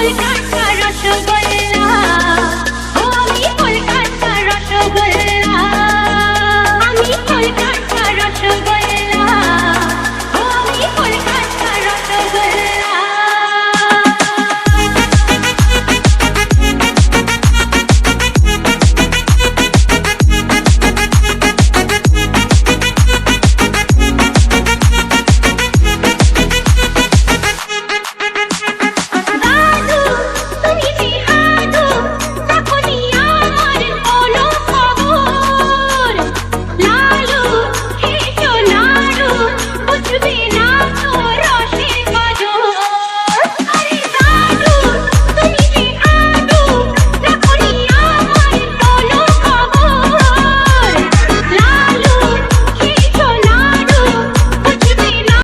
Ay kar karışın